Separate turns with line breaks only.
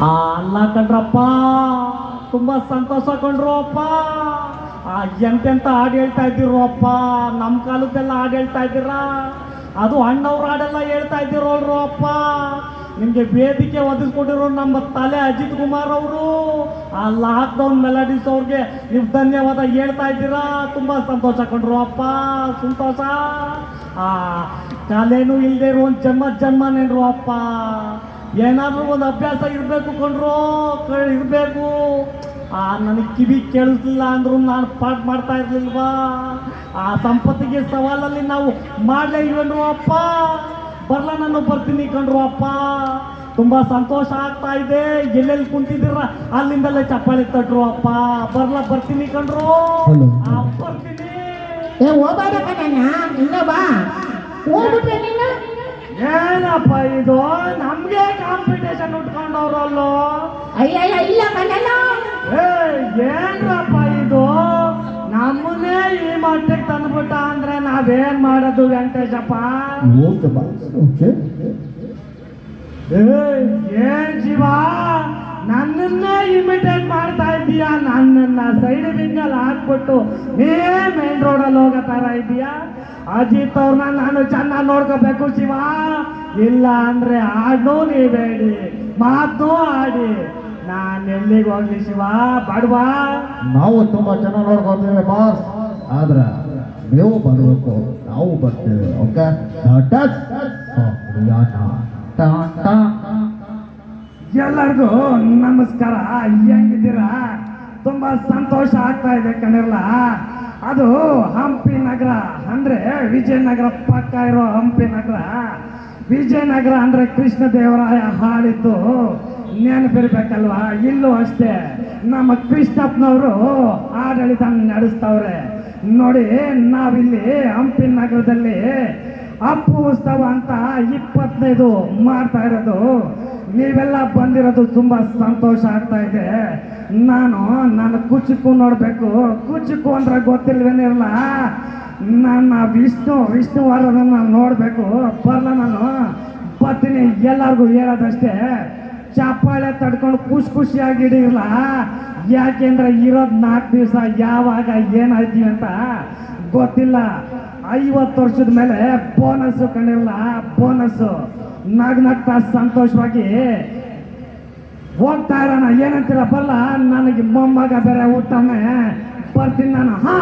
ಅಲ್ಲ ಕಣ್ರಪ್ಪ, ತುಂಬಾ ಸಂತೋಷ ಅಪ್ಪ. ಎಂತೆಂತ ಹಾಡು ಹೇಳ್ತಾ ಇದ್ದೀರೋ ಅಪ್ಪ ನಮ್ಮ ಕಾಲದ್ದೆಲ್ಲ ಹಾಡು ಹೇಳ್ತಾ ಇದ್ದೀರಾ? ಅದು ಅಣ್ಣವ್ರ ಹಾಡೆಲ್ಲ ಹೇಳ್ತಾ ಇದ್ದೀರೋ ಅಪ್ಪ. ನಿಮಗೆ ವೇದಿಕೆ ಒದಿಸ್ಕೊಂಡಿರೋ ನಮ್ಮ ತಲೆ ಅಜಿತ್ ಕುಮಾರ್ ಅವರು, ಆ ಲಾಕ್ಡೌನ್ ಮೆಲಡೀಸ್ ಅವ್ರಿಗೆ ನೀವು ಧನ್ಯವಾದ ಹೇಳ್ತಾ ಇದ್ದೀರಾ? ತುಂಬ ಸಂತೋಷ ಕಂಡ್ರು ಅಪ್ಪ, ಸಂತೋಷ. ಆ, ಕಲೆನೂ ಇಲ್ಲದೆ ಇರೋ ಒಂದು ಜನ್ಮ ನೆನ್ರು ಅಪ್ಪ. ಏನಾದರೂ ಒಂದು ಅಭ್ಯಾಸ ಇರಬೇಕು ಕಣ್ರೋ ಇರಬೇಕು. ಆ ನನಗೆ ಕಿವಿ ಕೇಳಿಸ್ಲಿಲ್ಲ ಅಂದ್ರೂ ನಾನು ಪಾಠ ಮಾಡ್ತಾ ಇರ್ಲಿಲ್ವಾ? ಆ ಸಂಪತ್ತಿಗೆ ಸವಾಲಲ್ಲಿ ನಾವು ಮಾಡಲೇ ಇಲ್ವೇನ್ರು ಅಪ್ಪ? ಬರ್ಲ ನಾನು ಬರ್ತೀನಿ ಕಣ್ರು ಅಪ್ಪ. ತುಂಬ ಸಂತೋಷ ಆಗ್ತಾ ಇದೆ. ಎಲ್ಲೆಲ್ಲಿ ಕುಂತಿದ್ದೀರ? ಅಲ್ಲಿಂದಲೇ ಚಪ್ಪಾಳಿ ತಟ್ರು ಅಪ್ಪ. ಬರ್ಲ ಬರ್ತೀನಿ ಕಣ್ರು. ಆ, ಬರ್ತೀನಿ.
ಏ ಹೋಗ್ಬೇಡ ಕಣ್ಣ ಹೋಗ್ಬಿಟ್ರೆ
ಏನಪ್ಪ ಇದು? ಕಾಂಪಿಟೇಷನ್ ಉಟ್ಕೊಂಡವ್ರಲ್ಲೋ
ಅಯ್ಯಯ್ಯ ಇಲ್ಲ ಕಣ್ಣಲ್ಲ.
ಏ ಏನ್ರಪ್ಪ ಇದು? ನಮ್ಮನ್ನೇ ಈ ಮಟ್ಟಕ್ಕೆ ತಂದ್ಬಿಟ್ಟ ಅಂದ್ರೆ ನಾವೇನ್ ಮಾಡೋದು ವೆಂಕಟೇಶಪ್ಪ?
ಓಕೆ
ಏನ್ ಜೀವ? ನನ್ನನ್ನ ಇಮಿಟೇಟ್ ಮಾಡ್ತಾ ಇದ್ದೀಯಾ? ನನ್ನನ್ನ ಸೈಡ್ ವಿಂಗಲ್ ಹಾಕ್ಬಿಟ್ಟು ನೀ ಮೇನ್ ರೋಡಲ್ಲಿ ಹೋಗೋ ಥರ ಇದೀಯಾ ಅಜಿತ್ ಅವ್ರನ್ನ ನಾನು ಚೆನ್ನಾಗಿ ನೋಡ್ಕೋಬೇಕು ಶಿವ. ಇಲ್ಲ ಅಂದ್ರೆ ಆಡ್ನೂ ನೀ ಬೇಡಿ ಮಾತು ಆಡಿ ನಾನು ಎಲ್ಲಿಗೆ ಹೋಗ್ಲಿ ಶಿವ? ಬಡವಾ?
ನಾವು ತುಂಬಾ ಚೆನ್ನಾಗಿ ನೋಡ್ಕೊತೀವಿ ಬಾಸ್. ಆದ್ರೆ ನೀವು ಬರಬೇಕು ನಾವು ಬರ್ತೇವೆ ಓಕೆ?
ಎಲ್ಲರಿಗೂ ನಮಸ್ಕಾರ. ಹೆಂಗಿದ್ದೀರಾ? ತುಂಬಾ ಸಂತೋಷ ಆಗ್ತಾ ಇದೆ ಕಣಿರ್ಲ ಅದು ಹಂಪಿ ನಗರ ಅಂದ್ರೆ ವಿಜಯನಗರ ಪಕ್ಕ ಇರೋ ಹಂಪಿ ನಗರ. ವಿಜಯನಗರ ಅಂದ್ರೆ ಕೃಷ್ಣ ದೇವರಾಯ ಹಾಡಿದ್ದು ನೆನಪಿರ್ಬೇಕಲ್ವಾ? ಇಲ್ಲೂ ಅಷ್ಟೇ, ನಮ್ಮ ಕೃಷ್ಣಪ್ಪನವರು ಆಡಳಿತ ನಡೆಸ್ತವ್ರೆ. ನೋಡಿ, ನಾವಿಲ್ಲಿ ಹಂಪಿ ನಗರದಲ್ಲಿ ಅಪ್ಪು ಉತ್ಸವ ಅಂತ ಇಪ್ಪತ್ತೈದು ಮಾಡ್ತಾ ಇರೋದು. ನೀವೆಲ್ಲ ಬಂದಿರೋದು ತುಂಬಾ ಸಂತೋಷ ಆಗ್ತಾ ಇದೆ. ನಾನು ನನ್ನ ಕುಚುಕು ನೋಡಬೇಕು. ಕುಚುಕು ಅಂದ್ರೆ ಗೊತ್ತಿಲ್ವೇನಿರಲ್ಲ? ನನ್ನ ವಿಷ್ಣು ವಿಷ್ಣುವರ್ಧನ ನೋಡಬೇಕು. ಬರಲ್ಲ ನಾನು? ಬರ್ತೀನಿ. ಎಲ್ಲರಿಗೂ ಹೇಳೋದಷ್ಟೇ. ಚಪ್ಪಾಳೆ ತಡ್ಕೊಂಡು ಖುಷಿ ಖುಷಿಯಾಗಿ ಹಿಡಿರಲ್ಲ ಯಾಕೆಂದ್ರೆ ಇರೋದು ನಾಲ್ಕು ದಿವಸ ಯಾವಾಗ ಏನಾಯ್ತೀವಿ ಅಂತ ಗೊತ್ತಿಲ್ಲ. ಐವತ್ತು ವರ್ಷದ ಮೇಲೆ ಬೋನಸ್ ಕಂಡಿರಲ್ಲ? ಬೋನಸ್ ನಗ್ ನಗ್ತಾ ಸಂತೋಷವಾಗಿ ಹೋಗ್ತಾ ಇರೋಣ. ಏನಂತೀರ ಬಲ್ಲ? ನನಗೆ ಮೊಮ್ಮಗ ಬೇರೆ ಊಟನೇ ಬರ್ತೀನಿ ನಾನು. ಹಾ!